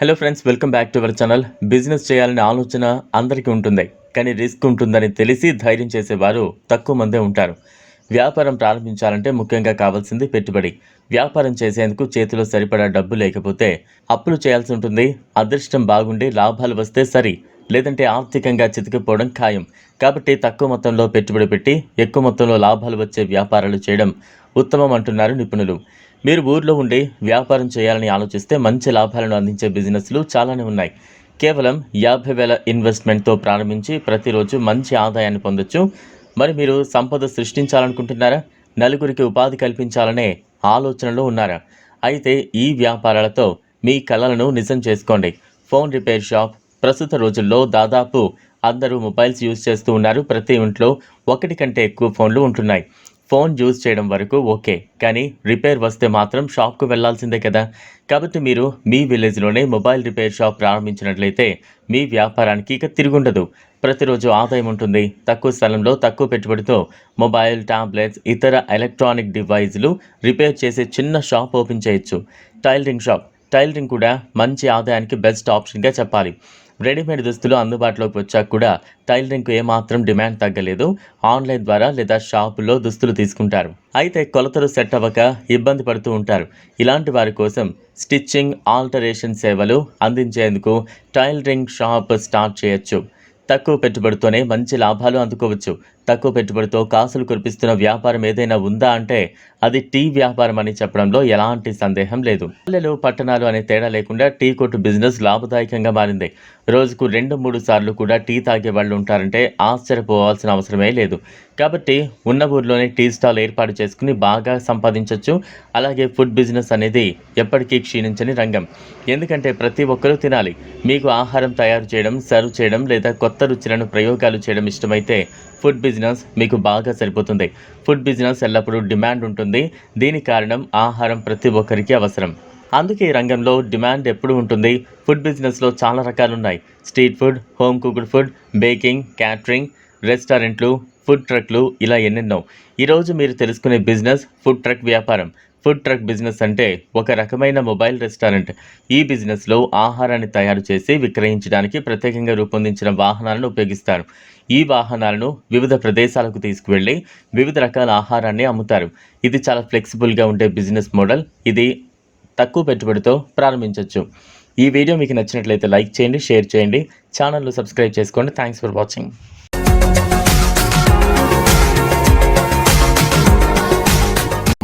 Hello friends welcome back to our channel business చేయాలనే ఆలోచన అందరికీ ఉంటుంది కానీ రిస్క్ ఉంటుందని తెలిసి ధైర్యం చేసేవారు తక్కువ మందే ఉంటారు. వ్యాపారం ప్రారంభించాలంటే ముఖ్యంగా కావాల్సింది పెట్టుబడి. వ్యాపారం చేసేందుకు చేతిలో సరిపడా డబ్బు లేకపోతే అప్పులు చేయాల్సి ఉంటుంది. అదృష్టం బాగుండి లాభాలు వస్తే సరి లేదంటే ఆర్థికంగా చితికిపోవడం ఖాయం. కాబట్టి తక్కువ మొత్తంలో పెట్టుబడి పెట్టి ఎక్కువ మొత్తంలో లాభాలు వచ్చే వ్యాపారాలు చేయడం ఉత్తమం అంటున్నారు నిపుణులు. మీరు ఊర్లో ఉండి వ్యాపారం చేయాలని ఆలోచిస్తే మంచి లాభాలను అందించే బిజినెస్లు చాలానే ఉన్నాయి. కేవలం యాభై వేల ఇన్వెస్ట్మెంట్తో ప్రారంభించి ప్రతిరోజు మంచి ఆదాయాన్ని పొందొచ్చు. మరి మీరు సంపద సృష్టించాలనుకుంటున్నారా? నలుగురికి ఉపాధి కల్పించాలనే ఆలోచనలో ఉన్నారా? అయితే ఈ వ్యాపారాలతో మీ కళలను నిజం చేసుకోండి. ఫోన్ రిపేర్ షాప్ ప్రస్తుత రోజుల్లో దాదాపు అందరూ మొబైల్స్ యూజ్ చేస్తూ ఉన్నారు. ప్రతి ఇంట్లో ఒకటి కంటే ఎక్కువ ఫోన్లు ఉంటున్నాయి. ఫోన్ యూజ్ చేయడం వరకు ఓకే కానీ రిపేర్ వస్తే మాత్రం షాప్కు వెళ్ళాల్సిందే కదా. కాబట్టి మీరు మీ విలేజ్లోనే మొబైల్ రిపేర్ షాప్ ప్రారంభించినట్లయితే మీ వ్యాపారానికి ఇక తిరుగుండదు. ప్రతిరోజు ఆదాయం ఉంటుంది. తక్కువ స్థలంలో తక్కువ పెట్టుబడితో మొబైల్ ట్యాబ్లెట్స్ ఇతర ఎలక్ట్రానిక్ డివైజ్లు రిపేర్ చేసే చిన్న షాప్ ఓపెన్ చేయొచ్చు. Tailoring shop. టైలరింగ్ కూడా మంచి ఆదాయానికి బెస్ట్ ఆప్షన్గా చెప్పాలి. రెడీమేడ్ దుస్తులు అందుబాటులోకి వచ్చాక కూడా టైలరింగ్కు ఏమాత్రం డిమాండ్ తగ్గలేదు. ఆన్లైన్ ద్వారా లేదా షాపుల్లో దుస్తులు తీసుకుంటారు. అయితే కొలతలు సెట్ అవ్వక ఇబ్బంది పడుతూ ఉంటారు. ఇలాంటి వారి కోసం స్టిచ్చింగ్ ఆల్టరేషన్ సేవలు అందించేందుకు టైలరింగ్ షాప్ స్టార్ట్ చేయొచ్చు. తక్కువ పెట్టుబడితోనే మంచి లాభాలు అందుకోవచ్చు. తక్కువ పెట్టుబడితో కాసులు కురిపిస్తున్న వ్యాపారం ఏదైనా ఉందా అంటే అది టీ వ్యాపారం అని చెప్పడంలో ఎలాంటి సందేహం లేదు. పల్లెలు పట్టణాలు అనే తేడా లేకుండా టీ కొట్టు బిజినెస్ లాభదాయకంగా మారింది. రోజుకు రెండు మూడు సార్లు కూడా టీ తాగే వాళ్ళు ఉంటారంటే ఆశ్చర్యపోవాల్సిన అవసరమే లేదు. కాబట్టి ఉన్న ఊర్లోనే టీ స్టాల్ ఏర్పాటు చేసుకుని బాగా సంపాదించవచ్చు అలాగే ఫుడ్ బిజినెస్ అనేది ఎప్పటికీ క్షీణించని రంగం. ఎందుకంటే ప్రతి ఒక్కరూ తినాలి. మీకు ఆహారం తయారు చేయడం సర్వ్ చేయడం లేదా కొత్త రుచులను ప్రయోగాలు చేయడం ఇష్టమైతే ఫుడ్ బిజినెస్ మీకు బాగా సరిపోతుంది. ఫుడ్ బిజినెస్ ఎల్లప్పుడూ డిమాండ్ ఉంటుంది. దీని కారణం ఆహారం ప్రతి ఒక్కరికి అవసరం. అందుకే ఈ రంగంలో డిమాండ్ ఎప్పుడు ఉంటుంది. ఫుడ్ బిజినెస్లో చాలా రకాలు ఉన్నాయి street food home cooked food baking catering రెస్టారెంట్లు ఫుడ్ ట్రక్లు ఇలా ఎన్నెన్నో. ఈరోజు మీరు తెలుసుకునే బిజినెస్ ఫుడ్ ట్రక్ వ్యాపారం. ఫుడ్ ట్రక్ బిజినెస్ అంటే ఒక రకమైన మొబైల్ రెస్టారెంట్. ఈ బిజినెస్లో ఆహారాన్ని తయారు చేసి విక్రయించడానికి ప్రత్యేకంగా రూపొందించిన వాహనాలను ఉపయోగిస్తారు. ఈ వాహనాలను వివిధ ప్రదేశాలకు తీసుకువెళ్ళి వివిధ రకాల ఆహారాన్ని అమ్ముతారు. ఇది చాలా ఫ్లెక్సిబుల్గా ఉండే బిజినెస్ మోడల్. ఇది తక్కువ పెట్టుబడితో ప్రారంభించవచ్చు ఈ వీడియో మీకు నచ్చినట్లయితే లైక్ చేయండి షేర్ చేయండి. ఛానల్ను సబ్స్క్రైబ్ చేసుకోండి. Thanks for watching.